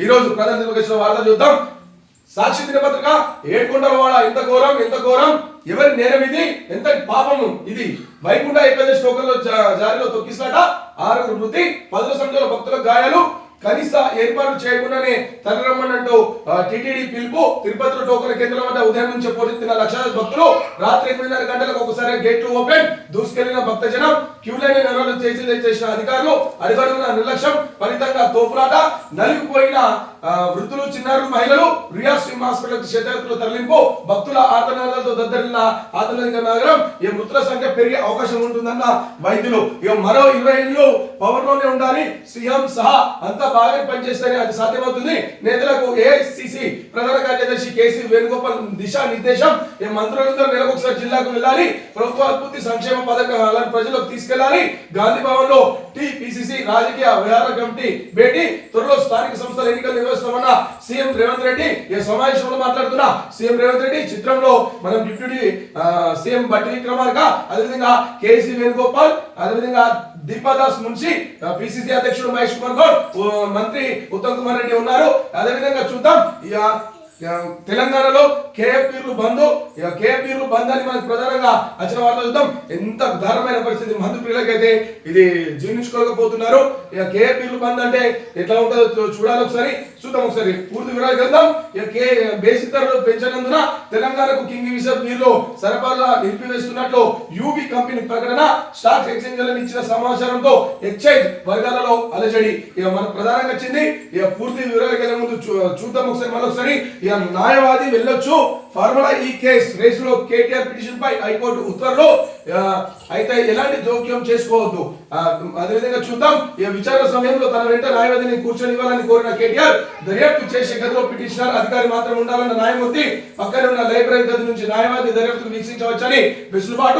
ఈ రోజు ప్రధాన వచ్చిన వార్త చూద్దాం. సాక్షి దినపత్రిక ఏడుకుంటారు వాడ ఎంత ఘోరం ఎంత ఘోరం? ఎవరి నేరం ఇది? ఎంత పాపము ఇది? వైకుంఠ ఏకాదశి టోకన్లో జా- జారీలో తొక్కిస్తాట ఆరుగురు మృతి పదుల సంఖ్యలో భక్తులకు గాయాలు కనీస ఏర్పాటు చేయకుండానే తరలిరమ్మన్నట్టు టిటిడి పిలుపు తిరుపతిలో టోకన్ కేంద్రం వద్ద ఉదయం నుంచి పోటెత్తిన లక్షలాది భక్తులు రాత్రి ఎనిమిదిన్నర గంటలకు ఒకసారి గేట్లు ఓపెన్. దూసుకెళ్ళిన భక్తజనం క్యూ లైన్ నిర్వహణ చేసి చేసిన అధికారులు అడుగడుగున నిర్లక్ష్యం ఫలితంగా తోపులాట నలిగిపోయిన వృద్ధులు చిన్నారు మహిళలు రియాస్ సిమ్ హాస్పిటల్ క్షేత్రలో తరలింపు భక్తుల ఆర్తనాదాలతో దద్దరిల్లిన ఆధునిక నగరం ఈ మృతుల సంఖ్య పెరిగే అవకాశం ఉంటుందన్న వైద్యులు. ఇక మరో ఇరవై ఏళ్ళు పవర్లోనే ఉండాలి. సీఎం సహా అంతా బాగా పనిచేస్తేనే అది సాధ్యమవుతుంది. నేతలకు ఏఐసిసి ప్రధాన కార్యదర్శి కేసీ వేణుగోపాల్ దిశా నిర్దేశం ఈ మంత్రులందరూ నెలకొకసారి జిల్లాకు వెళ్ళాలి. ప్రభుత్వ అద్భుతి సంక్షేమ పథకాలను ప్రజలకు తీసుకెళ్ళాలి గాంధీ భవన్లో టిపిసిసి రాజకీయ వ్యవహార కమిటీ భేటీ. త్వరలో స్థానిక సంస్థల ఎన్నికలు నిర్వహిస్తామన్న సీఎం రేవంత్ రెడ్డి ఈ సమావేశంలో మాట్లాడుతున్న సీఎం రేవంత్ రెడ్డి చిత్రంలో మనం డిప్యూటీ సీఎం బట్టి విక్రమార్క అదేవిధంగా కేసీ వేణుగోపాల్ అదేవిధంగా దీపాదాస్ మున్షి పిసిసి అధ్యక్షుడు మహేష్ కుమార్ గౌడ్ మంత్రి ఉత్తమ్ కుమార్ రెడ్డి ఉన్నారు. అదేవిధంగా చూద్దాం ఇక తెలంగాణలో కేఎఫ్పీలు బంద్ ఇక కేఎఫ్పీలు బంద్ అని మనకి ప్రధానంగా వచ్చిన వార్త చూద్దాం. ఎంత దారుణమైన పరిస్థితి మందు పిల్లలకైతే ఇది జీర్ణించుకోలేకపోతున్నారు. ఇక కేఎఫ్పీలు బంద్ అంటే ఎట్లా ఉంటుందో చూడాలి ఒకసారి. చూద్దాం ఒకసారి. పూర్తి వివరాలు వెళ్దాం కే బేసిక్ ధరలు పెంచనందున తెలంగాణకు కింగ్ విషర్ నీళ్ళు సరఫరా నిలిపివేస్తున్నట్లు యూబీ కంపెనీ ప్రకటన స్టాక్ ఎక్స్చేంజ్ ఇచ్చిన సమాచారంతో ఎక్సైజ్ వర్గాలలో అలజడి. ఇక మన ప్రధానంగా వచ్చింది ఇక పూర్తి వివరాలు వెళ్ళే ముందు చూ- చూద్దాం ఒకసారి మళ్ళీ ఇక న్యాయవాది వెళ్ళొచ్చు. ఫార్ములా ఈ కేస్ రేసులో కేటీఆర్ పిటిషన్ పై హైకోర్టు ఉత్తర్వులు అయితే ఎలాంటి జోక్యం చేసుకోవద్దు. అదేవిధంగా చూద్దాం ఈ విచారణ సమయంలో తన వెంట న్యాయవాదిని కూర్చొని ఇవ్వాలని కోరిన కేటీఆర్ దర్యాప్తు చేసే గదిలో పిటిషనర్ అధికారి మాత్రం ఉండాలన్న న్యాయమూర్తి పక్కనే ఉన్న లైబ్రరీ గది నుంచి న్యాయవాది దర్యాప్తును వీక్షించవచ్చని వెసులుబాటు